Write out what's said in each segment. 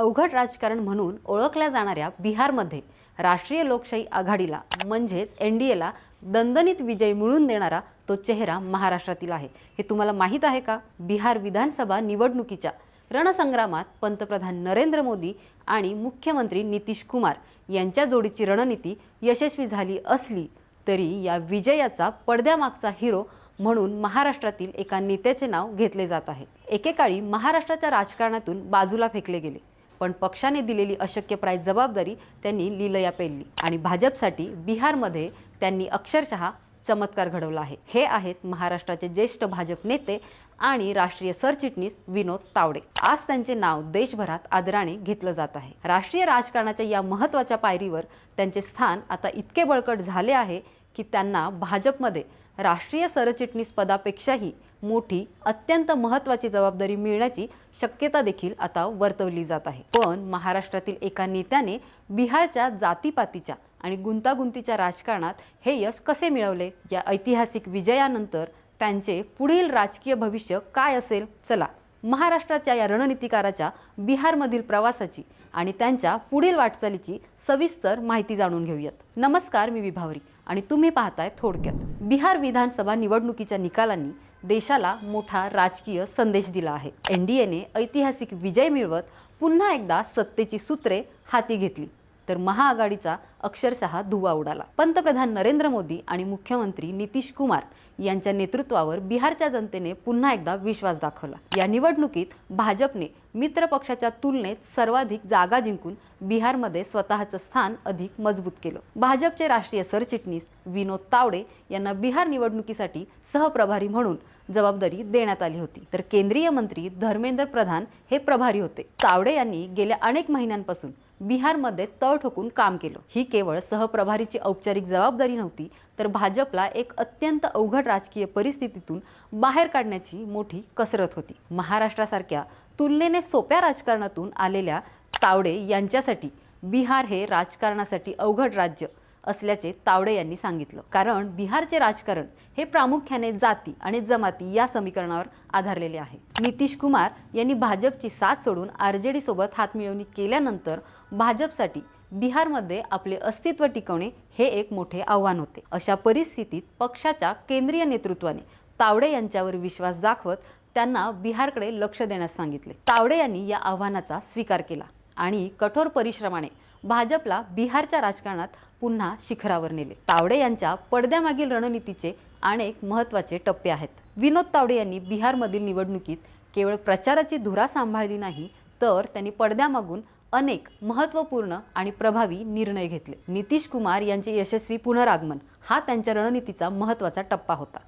अवघड राजकारण म्हणून ओळखल्या जाणाऱ्या बिहारमध्ये राष्ट्रीय लोकशाही आघाडीला म्हणजेच एन डी एला दणदणीत विजय मिळवून देणारा तो चेहरा महाराष्ट्रातील आहे. हे तुम्हाला माहीत आहे का? बिहार विधानसभा निवडणुकीच्या रणसंग्रामात पंतप्रधान नरेंद्र मोदी आणि मुख्यमंत्री नितीश कुमार यांच्या जोडीची रणनीती यशस्वी झाली असली तरी या विजयाचा पडद्यामागचा हिरो म्हणून महाराष्ट्रातील एका नेत्याचे नाव घेतले जात आहे. एकेकाळी महाराष्ट्राच्या राजकारणातून बाजूला फेकले गेले. पण पक्षाने दिलेली अशक्यप्राय जबाबदारी त्यांनी लिलया पेलली. आणि भाजपसाठी बिहारमध्ये त्यांनी अक्षरशः चमत्कार घडवला आहे. हे आहेत महाराष्ट्राचे ज्येष्ठ भाजप नेते आणि राष्ट्रीय सरचिटणीस विनोद तावडे. आज त्यांचे नाव देशभरात आदराने घेतलं जात आहे. राष्ट्रीय राजकारणाच्या या महत्त्वाच्या पायरीवर त्यांचे स्थान आता इतके बळकट झाले आहे की त्यांना भाजपमध्ये राष्ट्रीय सरचिटणीस पदापेक्षाही मोठी अत्यंत महत्त्वाची जबाबदारी मिळण्याची शक्यता देखील आता वर्तवली जात आहे. पण महाराष्ट्रातील एका नेत्याने बिहारच्या जातीपातीच्या आणि गुंतागुंतीच्या राजकारणात हे यश कसे मिळवले? या ऐतिहासिक विजयानंतर त्यांचे पुढील राजकीय भविष्य काय असेल? चला महाराष्ट्राच्या या रणनीतिकाराच्या बिहारमधील प्रवासाची आणि त्यांच्या पुढील वाटचालीची सविस्तर माहिती जाणून घेऊयात. नमस्कार मी विभावरी आणि तुम्ही पाहताय थोडक्यात. बिहार विधानसभा निवडणुकीच्या निकालांनी देशाला मोठा राजकीय संदेश दिला आहे. एन डी एने ऐतिहासिक विजय मिळवत पुन्हा एकदा सत्तेची सूत्रे हाती घेतली. तर महाआघाडीचा अक्षरशः धुवा उडाला. पंतप्रधान नरेंद्र मोदी आणि मुख्यमंत्री नितीश कुमार यांच्या नेतृत्वावर बिहारच्या जनतेने पुन्हा एकदा विश्वास दाखवला. या निवडणुकीत भाजपने मित्र पक्षाच्या तुलनेत सर्वाधिक जागा जिंकून बिहारमध्ये स्वतःचं स्थान अधिक मजबूत केलं. भाजपचे राष्ट्रीय सरचिटणीस विनोद तावडे यांना बिहार निवडणुकीसाठी सहप्रभारी म्हणून जबाबदारी देण्यात आली होती. तर केंद्रीय मंत्री धर्मेंद्र प्रधान हे प्रभारी होते. तावडे यांनी गेल्या अनेक महिन्यांपासून बिहारमध्ये तळ ठोकून काम केलं. ही केवळ सहप्रभारीची औपचारिक जबाबदारी नव्हती तर भाजपला एक अत्यंत अवघड राजकीय परिस्थितीतून बाहेर काढण्याची मोठी कसरत होती. महाराष्ट्रासारख्या तुलनेने सोप्या राजकारणातून आलेल्या तावडे यांच्यासाठी बिहार हे राजकारणासाठी अवघड राज्य असल्याचे तावडे यांनी सांगितलं. कारण बिहारचे राजकारण हे प्रामुख्याने जाती आणि जमाती या समीकरणावर आधारलेले आहे. नितीश कुमार यांनी भाजपची साथ सोडून आर जे डी सोबत हातमिळवणी केल्यानंतर भाजपसाठी बिहारमध्ये आपले अस्तित्व टिकवणे हे एक मोठे आव्हान होते. अशा परिस्थितीत पक्षाच्या केंद्रीय नेतृत्वाने तावडे यांच्यावर विश्वास दाखवत त्यांना बिहारकडे लक्ष देण्यास सांगितले. तावडे यांनी या आव्हानाचा स्वीकार केला आणि कठोर परिश्रमाने भाजपला बिहारच्या राजकारणात पुन्हा शिखरावर नेले. तावडे यांच्या पडद्यामागील रणनीतीचे अनेक महत्त्वाचे टप्पे आहेत. विनोद तावडे यांनी बिहारमधील निवडणुकीत केवळ प्रचाराची धुरा सांभाळली नाही तर त्यांनी पडद्यामागून अनेक महत्त्वपूर्ण आणि प्रभावी निर्णय घेतले. नितीश कुमार यांचे यशस्वी पुनरागमन हा त्यांच्या रणनीतीचा महत्त्वाचा टप्पा होता.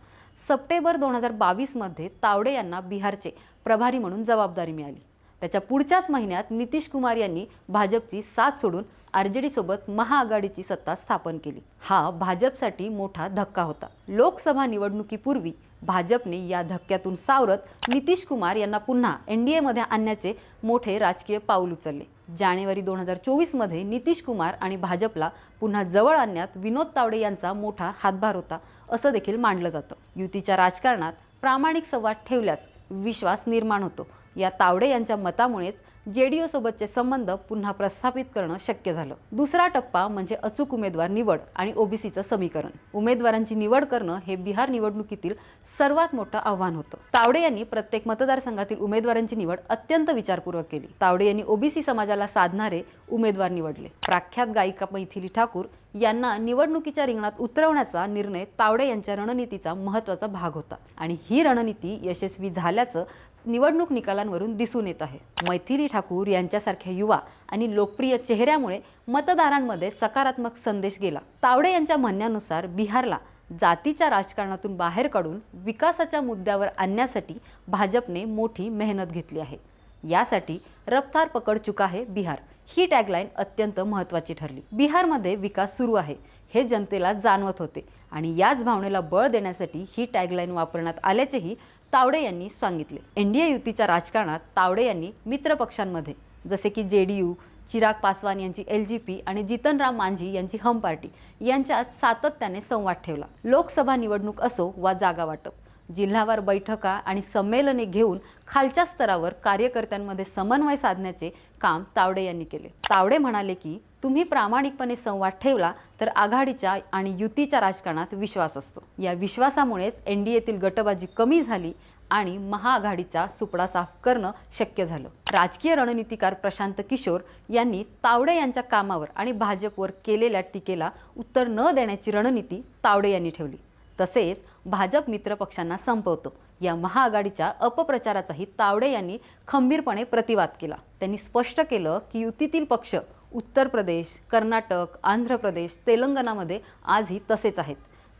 सप्टेंबर दोन हजार बावीसमध्ये तावडे यांना बिहारचे प्रभारी म्हणून जबाबदारी मिळाली. त्याच्या पुढच्याच महिन्यात नितीश कुमार यांनी भाजपची साथ सोडून आर जे डीसोबत महाआघाडीची सत्ता स्थापन केली. हा भाजपसाठी मोठा धक्का होता. लोकसभा निवडणुकीपूर्वी भाजपने या धक्क्यातून सावरत नितीश कुमार यांना पुन्हा एन डी एमध्ये आणण्याचे मोठे राजकीय पाऊल उचलले. जानेवारी दोन हजार चोवीसमध्ये नितीश कुमार आणि भाजपला पुन्हा जवळ आणण्यात विनोद तावडे यांचा मोठा हातभार होता असं देखील मानलं जातं. युतीच्या राजकारणात प्रामाणिक संवाद ठेवल्यास विश्वास निर्माण होतो. या तावडे यांच्या मतामुळेच जे डी सोबतचे संबंध पुन्हा प्रस्थापित करणं शक्य झालं. दुसरा टप्पा म्हणजे अचूक उमेदवार निवड आणि ओबीसीचं समीकरण. उमेदवारांची निवड करणं हे बिहार निवडणुकीतील सर्वात मोठं आव्हान होतं. तावडे यांनी प्रत्येक मतदारसंघातील उमेदवारांची निवड अत्यंत विचारपूर्वक केली. तावडे यांनी ओबीसी समाजाला साधणारे उमेदवार निवडले. प्रख्यात गायिका मैथिली ठाकूर यांना निवडणुकीच्या रिंगणात उतरवण्याचा निर्णय तावडे यांच्या रणनीतीचा महत्त्वाचा भाग होता. आणि ही रणनीती यशस्वी झाल्याचं निवडणूक निकालांवरून दिसून येत आहे. मैथिली ठाकूर यांच्यासारख्या युवा आणि लोकप्रिय चेहऱ्यामुळे मतदारांमध्ये सकारात्मक संदेश गेला. तावडे यांच्या म्हणण्यानुसार बिहारला जातीच्या राजकारणातून बाहेर काढून विकासाच्या मुद्द्यावर आणण्यासाठी भाजपने मोठी मेहनत घेतली आहे. यासाठी रफ्तार पकड चुका आहे बिहार. ही टॅगलाईन अत्यंत महत्त्वाची ठरली. बिहारमध्ये विकास सुरू आहे हे जनतेला जाणवत होते आणि याच भावनेला बळ देण्यासाठी ही टॅगलाईन वापरण्यात आल्याचेही तावडे यांनी सांगितले. एनडीए युतीच्या राजकारणात तावडे यांनी मित्र पक्षांमध्ये जसे की जे डी यू चिराग पासवान यांची एल जी पी आणि जितनराम मांझी यांची हम पार्टी यांच्यात सातत्याने संवाद ठेवला. लोकसभा निवडणूक असो वा जागा वाटप जिल्हावार बैठका आणि संमेलने घेऊन खालच्या स्तरावर कार्यकर्त्यांमध्ये समन्वय साधण्याचे काम तावडे यांनी केले. तावडे म्हणाले की तुम्ही प्रामाणिकपणे संवाद ठेवला तर आघाडीच्या आणि युतीच्या राजकारणात विश्वास असतो. या विश्वासामुळेच एन डी एतील गटबाजी कमी झाली आणि महाआघाडीचा सुपडा साफ करणं शक्य झालं. राजकीय रणनीतिकार प्रशांत किशोर यांनी तावडे यांच्या कामावर आणि भाजपवर केलेल्या टीकेला उत्तर न देण्याची रणनीती तावडे यांनी ठेवली. तसेच भाजप मित्र पक्षांना संपवतो. या महाआघाडीच्या अपप्रचाराचाही तावडे यांनी खंबीरपणे प्रतिवाद केला. त्यांनी स्पष्ट केलं की युतीतील पक्ष उत्तर प्रदेश कर्नाटक आंध्र प्रदेश तेलंगणामध्ये आजही तसेच आहेत.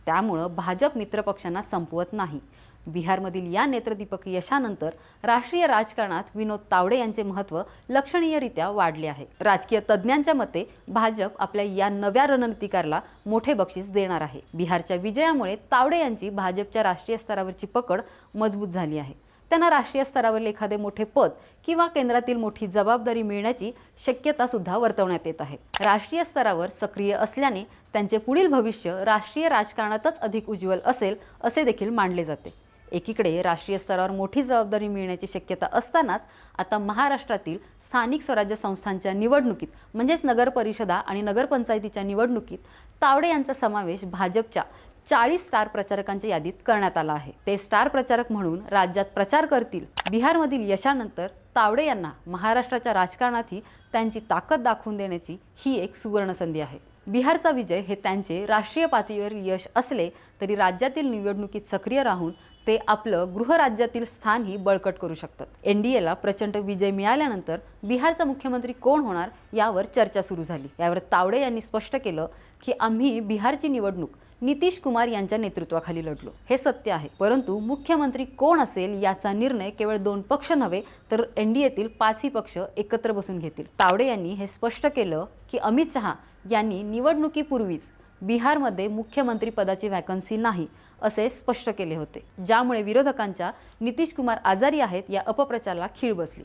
त्यामुळं भाजप मित्रपक्षांना संपवत नाही. बिहारमधील या नेत्रदीपक यशानंतर राष्ट्रीय राजकारणात विनोद तावडे यांचे महत्त्व लक्षणीयरित्या वाढले आहे. राजकीय तज्ज्ञांच्या मते भाजप आपल्या या नव्या रणनीतिकारला मोठे बक्षीस देणार आहे. बिहारच्या विजयामुळे तावडे यांची भाजपच्या राष्ट्रीय स्तरावरची पकड मजबूत झाली आहे. त्यांना राष्ट्रीय स्तरावर एखादे मोठे पद किंवा केंद्रातील मोठी जबाबदारी मिळण्याची शक्यता सुद्धा वर्तवण्यात येत आहे. राष्ट्रीय स्तरावर सक्रिय असल्याने त्यांचे पुढील भविष्य राष्ट्रीय राजकारणातच अधिक उज्ज्वल असेल असे देखील मानले जाते. एकीकडे राष्ट्रीय स्तरावर मोठी जबाबदारी मिळण्याची शक्यता असतानाच आता महाराष्ट्रातील स्थानिक स्वराज्य संस्थांच्या निवडणुकीत म्हणजेच नगरपरिषदा आणि नगरपंचायतीच्या निवडणुकीत तावडे यांचा समावेश भाजपच्या चाळीस स्टार प्रचारकांच्या यादीत करण्यात आला आहे. ते स्टार प्रचारक म्हणून राज्यात प्रचार करतील. बिहारमधील यशानंतर तावडे यांना महाराष्ट्राच्या राजकारणातही त्यांची ताकद दाखवून देण्याची ही एक सुवर्ण संधी आहे. बिहारचा विजय हे त्यांचे राष्ट्रीय पातळीवर यश असले तरी राज्यातील निवडणुकीत सक्रिय राहून ते आपलं गृहराज्यातील स्थानही बळकट करू शकतात. एन डी एला प्रचंड विजय मिळाल्यानंतर बिहारचा मुख्यमंत्री कोण होणार यावर चर्चा सुरू झाली. यावर तावडे यांनी स्पष्ट केलं की आम्ही बिहारची निवडणूक नितीश कुमार यांच्या नेतृत्वाखाली लढलो. हे सत्य आहे. परंतु मुख्यमंत्री कोण असेल याचा निर्णय केवळ दोन पक्ष नव्हे तर एन डी एतील पाचही पक्ष एकत्र बसून घेतील. तावडे यांनी हे स्पष्ट केलं की अमित शहा यांनी निवडणुकीपूर्वीच बिहारमध्ये मुख्यमंत्री पदाची नाही असे स्पष्ट केले होते. ज्यामुळे विरोधकांच्या नितीश कुमार आजारी आहेत या अपप्रचाराला खीळ बसली.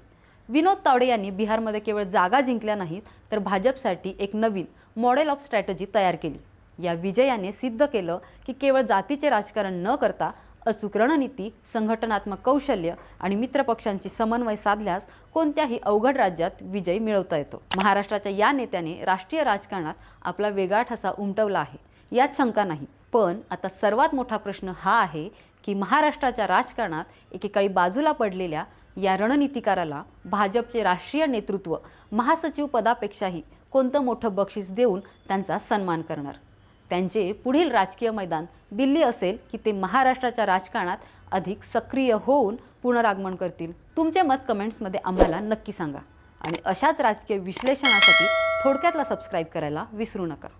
विनोद तावडे यांनी बिहारमध्ये केवळ जागा जिंकल्या नाहीत तर भाजपसाठी एक नवीन मॉडेल ऑफ स्ट्रॅटजी तयार केली. या विजयाने सिद्ध केलं की केवळ जातीचे राजकारण न करता अचूक रणनीती संघटनात्मक कौशल्य आणि मित्रपक्षांची समन्वय साधल्यास कोणत्याही अवघड राज्यात विजय मिळवता येतो. महाराष्ट्राच्या या नेत्याने राष्ट्रीय राजकारणात आपला वेगळा ठसा उमटवला आहे. यात शंका नाही. पण आता सर्वात मोठा प्रश्न हा आहे की महाराष्ट्राच्या राजकारणात एकेकाळी बाजूला पडलेल्या या रणनीतिकाराला भाजपचे राष्ट्रीय नेतृत्व महासचिव पदापेक्षाही कोणतं मोठं बक्षीस देऊन त्यांचा सन्मान करणार? त्यांचे पुढील राजकीय मैदान दिल्ली असेल की ते महाराष्ट्राच्या राजकारणात अधिक सक्रिय होऊन पुनरागमन करतील. तुमचे मत कमेंट्समध्ये आम्हाला नक्की सांगा. आणि अशाच राजकीय विश्लेषणासाठी थोडक्यातला सबस्क्राईब करायला विसरू नका.